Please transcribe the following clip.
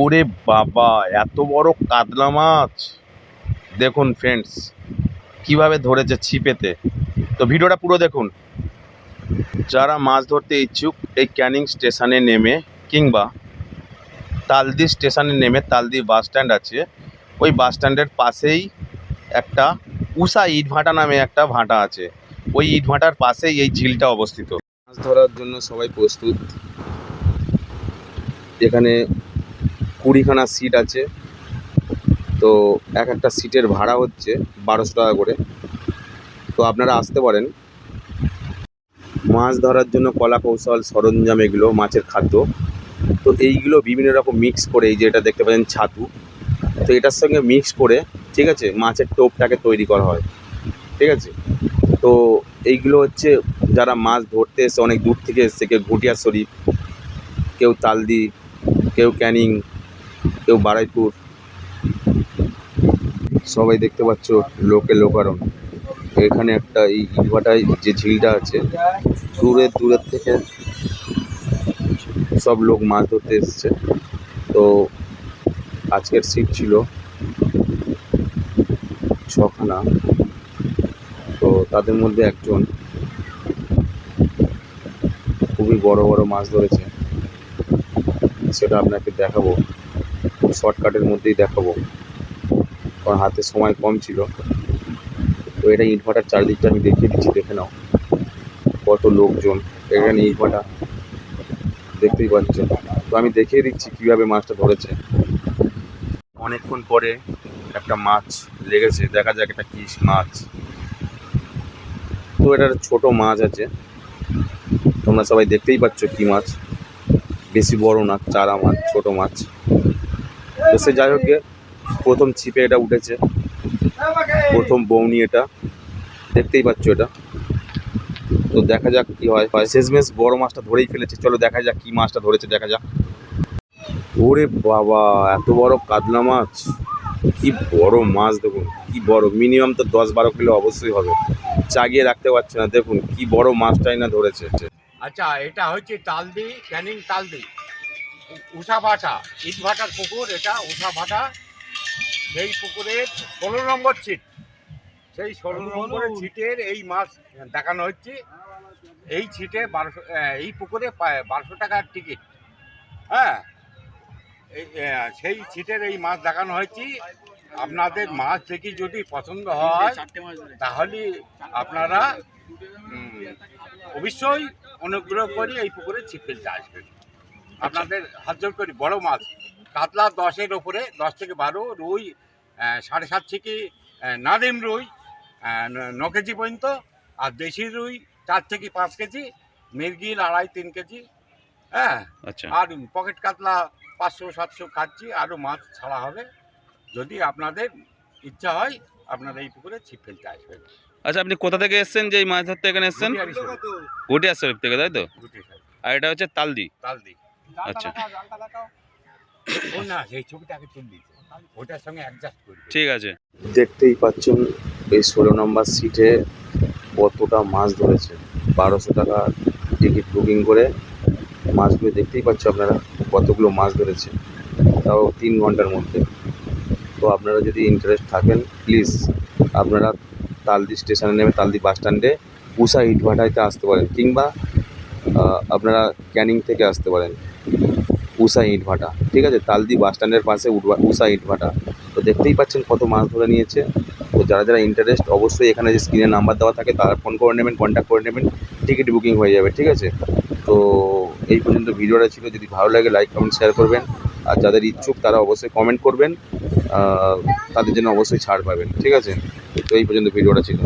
ওরে বাবা, এত বড় কাতলা মাছ। দেখুন ফ্রেন্ডস কীভাবে ধরেছে ছিপেতে। তো ভিডিওটা পুরো দেখুন। যারা মাছ ধরতে ইচ্ছুক, এই ক্যানিং স্টেশনে নেমে কিংবা তালদি স্টেশনে নেমে, তালদি বাস স্ট্যান্ড আছে, ওই বাস স্ট্যান্ডের পাশেই একটা উষা ইটভাটা নামে একটা ভাটা আছে। ওই ইটভাটার পাশেই এই ঝিলটা অবস্থিত। মাছ ধরার জন্য সবাই প্রস্তুত। এখানে কুড়িখানা সিট আছে। তো এক একটা সিটের ভাড়া হচ্ছে বারোশো টাকা করে। তো আপনারা আসতে পারেন। মাছ ধরার জন্য কলা কৌশল সরঞ্জাম এগুলো মাছের খাদ্য। তো এইগুলো বিভিন্ন রকম মিক্স করে এই যে এটা দেখতে পাচ্ছেন ছাতু। তো এটার সঙ্গে মিক্স করে, ঠিক আছে, মাছের টোপটাকে তৈরি করা হয়। ঠিক আছে? তো এইগুলো হচ্ছে যারা মাছ ধরতে এসে অনেক দূর থেকে এসছে, কেউ ঘুটিয়া শরীফ কেউ তালদি কেউ ক্যানিং, কেউ বারাইপুর। সবাই দেখতে পাচ্ছ লোকে লোকারণ। এখানে একটা এই ইটভাটায় যে ঝিলটা আছে দূরের দূরের থেকে সব লোক মাছ ধরতে এসছে। তো আজকের সিট ছিল। ছখানা। তো তাদের মধ্যে একজন খুবই বড় বড় মাছ ধরেছে। সেটা আপনাকে দেখাবো। খুব শর্টকাটের মধ্যেই দেখাবো। কারণ হাতে সময় কম ছিল। তো এটা ইটভাটার চারিদিকটা আমি দেখিয়ে দিচ্ছি, দেখে নাও। কত লোকজন। এখানে ইটভাটা দেখতেই পাচ্ছেন। তো আমি দেখিয়ে দিচ্ছি কীভাবে মাছটা ধরেছে। অনেকক্ষণ পরে একটা মাছ লেগেছে। দেখা যাক একটা কিস মাছ। তো এটার ছোট মাছ আছে। তোমরা সবাই দেখতেই পাচ্ছ কী মাছ। বেশি বড় না, চারা মাছ, ছোট মাছ। তো সে যাই হোক প্রথম ছিপে এটা উঠেছে। প্রথম বৌনি এটা। দেখতেই পাচ্ছ এটা। তো দেখা যাক কি হয় হয়। শেষমেশ বড় মাছটা ধরেই ফেলেছে। চলো দেখা যাক কি মাছটা ধরেছে, দেখা যাক। ওরে বাবা, এত বড় কাতলা মাছ। কি বড় মাছ দেখুন, কি বড়। মিনিমাম তো দশ বারো কিলো অবশ্যই হবে। চাগিয়ে রাখতে পারছে না। দেখুন কি বড় মাছটাই না ধরেছে। আচ্ছা এটা হচ্ছে তালদি ক্যানিং তালদি। উ- উষা ভাটা ইট ভাটার পুকুর এটা উষা ভাটা। সেই পুকুরের ষোলো নম্বর ছিট। সেই ষোলো নম্বরের ছিটের এই মাছ দেখানো হচ্ছে। এই ছিটে বারোশো এই পুকুরে বারোশো টাকার টিকিট। হ্যাঁ এই সেই ছিটের এই মাছ দেখানো হয়েছে। আপনাদের মাছ দেখি যদি পছন্দ হয় তাহলে আপনারা অবশ্যই অনুগ্রহ করে এই পুকুরে ছিপ ফেলতে আসবেন আপনাদের হাতজোর করি বড় মাছ। কাতলা দশের ওপরে দশ থেকে বারো রুই সাড়ে সাত থেকে নাদিম রুই ন- ন কেজি পর্যন্ত আর দেশি রুই চার থেকে পাঁচ কেজি মির্গিল আড়াই তিন কেজি হ্যাঁ। আচ্ছা। আর পকেট কাতলা পাঁচশো সাতশো খাচ্ছি আরও মাছ ছাড়া হবে। যদি আপনাদের ইচ্ছা হয় আপনারা এই পুকুরে ছিপ ফেলতে আসবেন আচ্ছা আপনি কোথা থেকে এসেছেন? যে এই মাছ ধরতে এখানে এসেছেন? গুটিয়ারি শরীফ, থেকে তাই তো? আর এটা হচ্ছে তালদি। তালদি। আচ্ছা। ঠিক আছে। দেখতেই পাচ্ছেন এই ষোলো নম্বর সিটে কতটা মাছ ধরেছে। বারোশো টাকা টিকিট বুকিং করে মাছগুলো দেখতেই পাচ্ছ আপনারা কতগুলো মাছ ধরেছে। তাও তিন ঘণ্টার মধ্যে। তো আপনারা যদি ইন্টারেস্ট থাকেন প্লিজ আপনারা তালদি স্টেশনে নেমে তালদি বাস স্ট্যান্ডে উষা ইটভাটাইতে আসতে পারেন কিংবা আপনারা ক্যানিং থেকে আসতে পারেন উষা ইটভাটা ঠিক আছে? তালদি বাস স্ট্যান্ডের পাশে উষা ইটভাটা তো দেখতেই পাচ্ছেন কত মাছ ধরে নিয়েছে। তো যারা যারা ইন্টারেস্ট অবশ্যই এখানে যে স্ক্রিনে নাম্বার দেওয়া থাকে, তারা ফোন করে নেবেন কন্ট্যাক্ট করে নেবেন টিকিট বুকিং হয়ে যাবে, ঠিক আছে? তো এই পর্যন্ত ভিডিওটা ছিল। যদি ভালো লাগে লাইক কমেন্ট শেয়ার করবেন। আর যাদের ইচ্ছুক, তারা অবশ্যই কমেন্ট করবেন। তাদের জন্য অবশ্যই ছাড় পাবেন, ঠিক আছে? তো এই পর্যন্ত ভিডিওটা ছিল